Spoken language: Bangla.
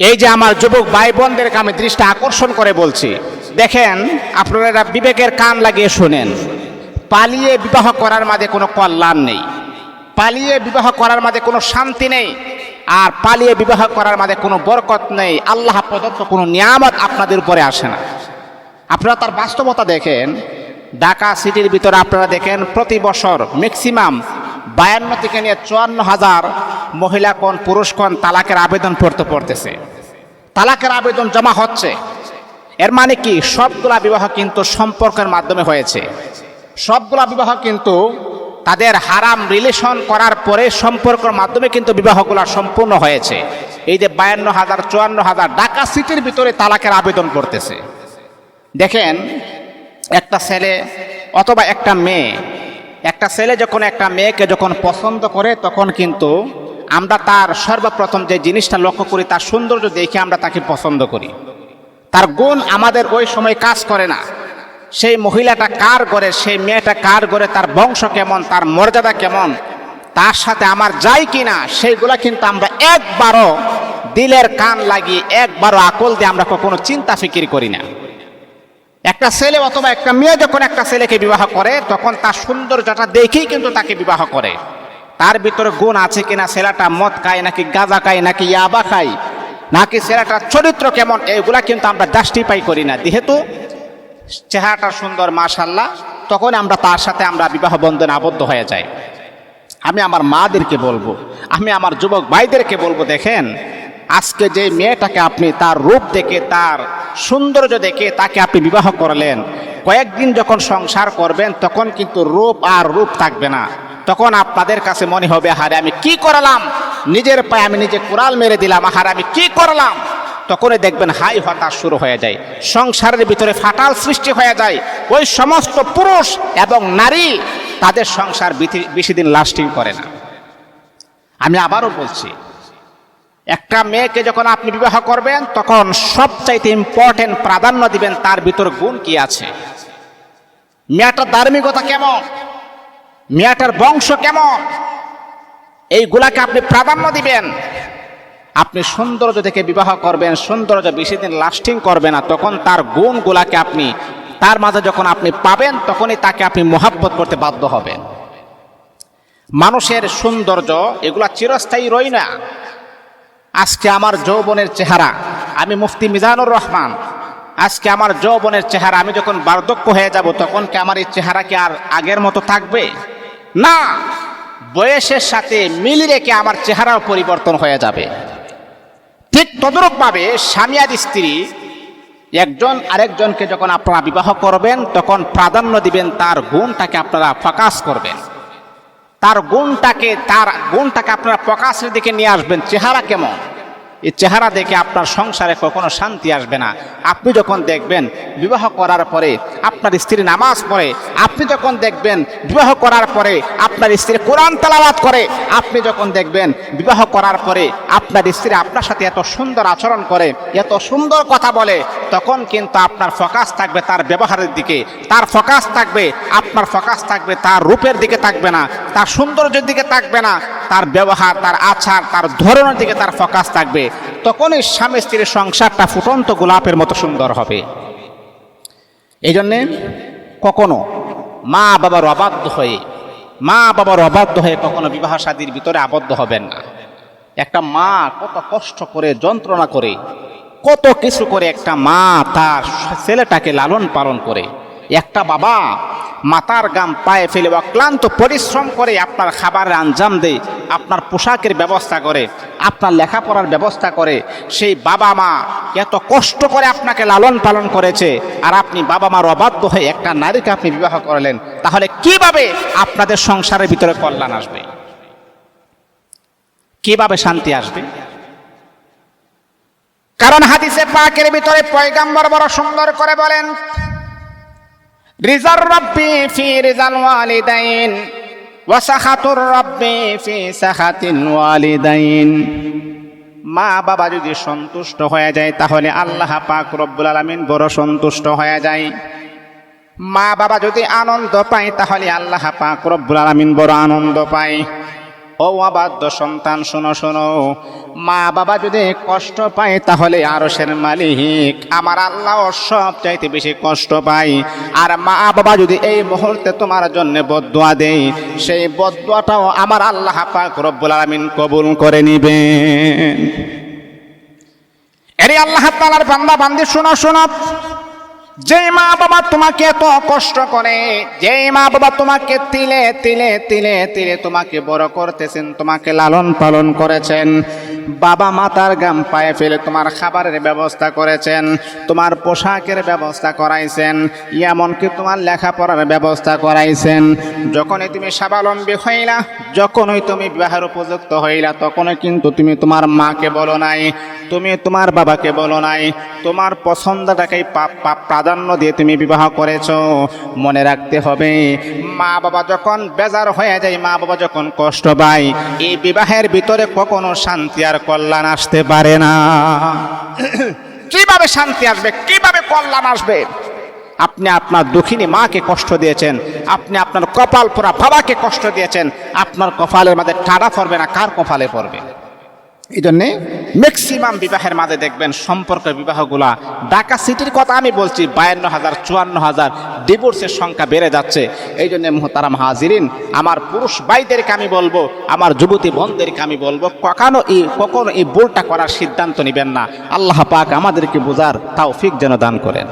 এই যে আমার যুবক ভাই বোনদেরকে আমি দৃষ্টি আকর্ষণ করে বলছি, দেখেন আপনারা বিবেকের কান লাগিয়ে শোনেন। পালিয়ে বিবাহ করার মাঝে কোনো কল্যাণ নেই। পালিয়ে বিবাহ করার মাঝে কোনো শান্তি নেই। আর পালিয়ে বিবাহ করার মাঝে কোনো বরকত নেই। আল্লাহ প্রদত্ত কোনো নিয়ামত আপনাদের উপরে আসে না। আপনারা তার বাস্তবতা দেখেন। ঢাকা সিটির ভিতরে আপনারা দেখেন, প্রতি বছর ম্যাক্সিমাম বায়ান্ন থেকে নিয়ে চুয়ান্ন হাজার মহিলা কোন, পুরুষ কোন তালাকের আবেদন পড়তে পড়তেছে। তালাকের আবেদন জমা হচ্ছে। এর মানে কি? সবগুলা বিবাহ কিন্তু সম্পর্কের মাধ্যমে হয়েছে। সবগুলা বিবাহ কিন্তু তাদের হারাম রিলেশন করার পরে সম্পর্কের মাধ্যমে কিন্তু বিবাহগুলো সম্পূর্ণ হয়েছে। এই যে বায়ান্ন হাজার, চুয়ান্ন হাজার ঢাকা সিটির ভিতরে তালাকের আবেদন করতেছে। দেখেন, একটা ছেলে অথবা একটা মেয়ে একটা ছেলে যখন একটা মেয়েকে যখন পছন্দ করে, তখন কিন্তু আমরা তার সর্বপ্রথম যে জিনিসটা লক্ষ্য করি, তার সৌন্দর্য দেখে আমরা তাকে পছন্দ করি। তার গুণ আমাদের ওই সময় কাজ করে না। সেই মহিলাটা কার করে সেই মেয়েটা কার করে তার বংশ কেমন, তার মর্যাদা কেমন, তার সাথে আমার যাই কিনা, সেইগুলা কিন্তু আমরা একবারও দিলের কান লাগিয়ে, একবারও আকল দিয়ে আমরা কখনো চিন্তা ফিকির করি না। একটা ছেলে অথবা একটা মেয়ে যখন একটা ছেলেকে বিবাহ করে, তখন তার সৌন্দর্যটা দেখেই কিন্তু তাকে বিবাহ করে। তার ভিতরে গুণ আছে কিনা, ছেলেটা মদ খায় নাকি গাঁজা খায় নাকি ইয়াবা খায়, নাকি ছেলেটার চরিত্র কেমন, এগুলা কিন্তু আমরা জাস্টিফাই করি না। যেহেতু চেহারাটা সুন্দর মাশাল্লাহ তখন আমরা তার সাথে আমরা বিবাহ বন্ধনে আবদ্ধ হয়ে যাই। আমি আমার মাদেরকে বলব, আমি আমার যুবক ভাইদেরকে বলব, দেখেন আজকে যে মেয়েটাকে আপনি তার রূপ দেখে, তার সৌন্দর্য দেখে তাকে আপনি বিবাহ করলেন, কয়েকদিন যখন সংসার করবেন, তখন কিন্তু রূপ আর রূপ থাকবে না। তখন আপনাদের কাছে মনে হবে হারে আমি কি করালাম? নিজের পায়ে আমি নিজে কোরাল মেরে দিলাম। হারে আমি কি করলাম? তখনই দেখবেন হাই হতাশ শুরু হয়ে যায়। সংসারের ভিতরে ফাটাল সৃষ্টি হয়ে যায়। ওই সমস্ত পুরুষ এবং নারী, তাদের সংসার বেশি দিন লাস্টিং করে না। আমি আবারও বলছি একটা মেয়েকে যখন আপনি বিবাহ করবেন, তখন সবচাইতে ইম্পর্টেন্ট প্রাধান্য দিবেন তার ভিতর গুণ কি আছে। মেয়েটার ধার্মিকতা কেমন? মেয়েটার বংশ কেমন? এইগুলাকে আপনি প্রাধান্য দিবেন। আপনি সৌন্দর্য দেখে বিবাহ করবেন, সৌন্দর্য বেশি দিন লাস্টিং করবে না, তখন তার গুণগুলাকে আপনি, তার মাঝে যখন আপনি পাবেন, তখনই তাকে আপনি মোহাব্বত করতে বাধ্য হবেন। মানুষের সৌন্দর্য, এগুলা চিরস্থায়ী রই না। আজকে আমার যৌবনের চেহারা, আমি মুফতি মিজানুর রহমান। আজকে আমার যৌবনের চেহারা, আমি যখন বার্ধক্য হয়ে যাব, তখন কি আমার এই চেহারা কি আর আগের মতো থাকবে? না, বয়সের সাথে মিল রেখে আমার চেহারাও পরিবর্তন হয়ে যাবে। ঠিক তদরূপভাবে স্বামী আর স্ত্রী, একজন আরেকজনকে যখন আপনারা বিবাহ করবেন, তখন প্রাধান্য দিবেন তার গুণটাকে আপনারা ফোকাস করবেন। তার গুণটাকে তার গুণটাকে আপনারা প্রকাশের দিকে নিয়ে আসবেন। চেহারা কেমন? এই চেহারা দেখে আপনার সংসারে কখনো শান্তি আসবে না। আপনি যখন দেখবেন বিবাহ করার পরে আপনার স্ত্রী নামাজ পড়ে, আপনি যখন দেখবেন বিবাহ করার পরে আপনার স্ত্রী কোরআন তালাবাত করে, আপনি যখন দেখবেন বিবাহ করার পরে আপনার স্ত্রী আপনার সাথে এত সুন্দর আচরণ করে, এত সুন্দর কথা বলে, তখন কিন্তু আপনার ফোকাস থাকবে তার ব্যবহারের দিকে। তার ফোকাস থাকবে, আপনার ফোকাস থাকবে তার রূপের দিকে থাকবে না। তার সৌন্দর্যের দিকে থাকবে না, তার ব্যবহার, তার আচার, তার ধরনের দিকে তার ফোকাস থাকবে, তখনই স্বামী স্ত্রীর সংসারটা ফুটন্ত গোলাপের মতো সুন্দর হবে। এই জন্যে কখনো মা বাবার অবাধ্য হয়ে, মা বাবার অবাধ্য হয়ে কখনো বিবাহ শাদীর ভিতরে আবদ্ধ হবেন না। একটা মা কত কষ্ট করে, যন্ত্রণা করে, কত কিছু করে একটা মা তার ছেলেটাকে লালন পালন করে। একটা বাবা মাতার গাম পায়ে ফেলে অক্লান্ত পরিশ্রম করে আপনার খাবারের আঞ্জাম দেয়, আপনার পোশাকের ব্যবস্থা করে, আপনার লেখাপড়ার ব্যবস্থা করে। সেই বাবা মা এত কষ্ট করে আপনাকে লালন পালন করেছে, আর আপনি বাবা মার অবাধ্য হয়ে একটা নারীকে আপনি বিবাহ করলেন, তাহলে কীভাবে আপনাদের সংসারের ভিতরে কল্যাণ আসবে? কীভাবে শান্তি আসবে? কারণ হাদিসে পাকের ভিতরে পয়গাম্বর বড় সুন্দর করে বলেন রিজার রব্বি ফি রিজাল ওয়ালিদাইন ওয়া সাখাতুর রব্বি ফি সাখাতিন ওয়ালিদাইন। মা বাবা যদি সন্তুষ্ট হয়ে যায়, তাহলে আল্লাহ পাক রব্বুল আলামিন বড় সন্তুষ্ট হয়ে যায়। মা বাবা যদি আনন্দ পায়, তাহলে আল্লাহ পাক রব্বুল আলামিন বড় আনন্দ পায়। ও অবাধ্য সন্তান, শোনো শোনো। মা বাবা যদি কষ্ট পায়, তাহলে আরশের মালিক আমার আল্লাহ সব চাইতে বেশি কষ্ট পাই আর মা বাবা যদি এই মুহূর্তে তোমার জন্য বদুয়া দেয়, সেই বদুয়াটাও আমার আল্লাহ পাক রব্বুল আলামিন কবুল করে নিবেন। এরে আল্লাহ তাআলার বান্দা, বান্দি, শোনো শোনো। যে মা বাবা তোমাকে এত কষ্ট করে, যে মা বাবা তোমাকে তিলে তিলে তিলে তিলে তোমাকে বড় করতেছেন, তোমাকে লালন পালন করেছেন। বাবা মাতার গাম পায়ে ফেলে তোমার খাবারের ব্যবস্থা করেছেন, তোমার পোশাকের ব্যবস্থা করাইছেন, এমনকি তোমার লেখাপড়ার ব্যবস্থা করাইছেন। যখনই তুমি স্বাবলম্বী হইলা, যখনই তুমি বিবাহের উপযুক্ত হইলা, তখনই কিন্তু তুমি তোমার মাকে বলো নাই, তুমি তোমার বাবাকে বলো নাই। তোমার পছন্দটাকেই প্রাধান্য দিয়ে তুমি বিবাহ করেছ। মনে রাখতে হবে, মা বাবা যখন বেজার হয়ে যায়, মা বাবা যখন কষ্ট পায়, এই বিবাহের ভিতরে কখনো শান্তি আর কল্যাণ আসতে পারে না। কীভাবে শান্তি আসবে? কীভাবে কল্যাণ আসবে? আপনি আপনার দুঃখিনী মাকে কষ্ট দিয়েছেন। আপনি আপনার কপাল পোড়া বাবাকে কষ্ট দিয়েছেন। আপনার কপালের মাঝে টাড়া পড়বে না। কার কপালে পড়বে? এই জন্যে ম্যাক্সিমাম বিবাহের মাঝে দেখবেন সম্পর্ক বিবাহগুলা ঢাকা সিটির কথা আমি বলছি বায়ান্ন হাজার চুয়ান্ন হাজার ডিভোর্সের সংখ্যা বেড়ে যাচ্ছে। এই জন্য মোহতারাম হাজিরিন, আমার পুরুষ ভাইদেরকে আমি বলব, আমার যুবতী বোনদেরকে আমি বলব, কখনো এই কখনো এই ভুলটা করার সিদ্ধান্ত নেবেন না। আল্লাহ পাক আমাদেরকে বোঝার তাও ফিক যেন দান করেন।